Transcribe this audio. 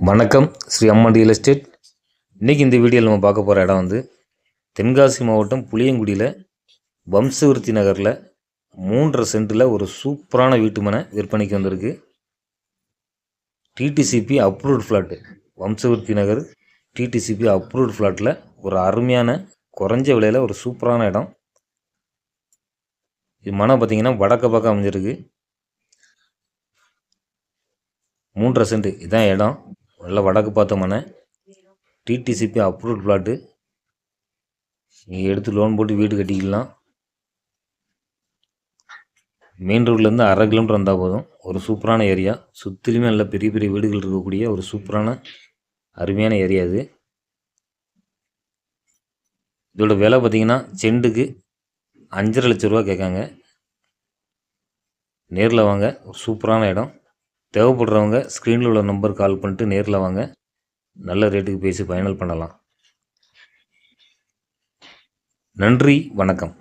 வணக்கம் ஸ்ரீ அம்மன் real estate இன்றைக்கி இந்த வீடியோவில் நம்ம பார்க்க போகிற இடம் வந்து தென்காசி மாவட்டம் புளியங்குடியில் வம்சவிருத்தி நகரில் மூன்றரை சென்ட்டில் ஒரு சூப்பரான வீட்டு மனை விற்பனைக்கு வந்திருக்கு. டிடிசிபி அப்ரூவ்ட் ஃப்ளாட்டு வம்சவிருத்தி நகர் டிடிசிபி அப்ரூவ்ட் ஃப்ளாட்டில் ஒரு அருமையான குறைஞ்ச விலையில் ஒரு சூப்பரான இடம். இது மனை பார்த்திங்கன்னா வடக்க பக்கம் அமைஞ்சிருக்கு. மூன்றரை சென்ட் இதான் இடம். நல்லா வடக்கு பார்த்த டிடிசிபி அப்ரூவ்ட் பிளாட்டு நீங்கள் எடுத்து லோன் போட்டு வீடு கட்டிக்கலாம். மெயின் ரோட்லேருந்து அரை கிலோமீட்டர் வந்தால் போதும். ஒரு சூப்பரான ஏரியா சுற்றிலுமே நல்ல பெரிய பெரிய வீடுகள் இருக்கக்கூடிய ஒரு சூப்பரான அருமையான ஏரியா இது இதோட விலை பார்த்தீங்கன்னா செண்டுக்கு அஞ்சரை லட்ச ரூபா கேட்காங்க. நேரில் வாங்க. ஒரு சூப்பரான இடம். தேவைப்படுறவங்க ஸ்க்ரீனில் உள்ள நம்பர் கால் பண்ணிட்டு நேரில் வாங்க. நல்ல ரேட்டுக்கு பேசி ஃபைனல் பண்ணலாம். நன்றி வணக்கம்.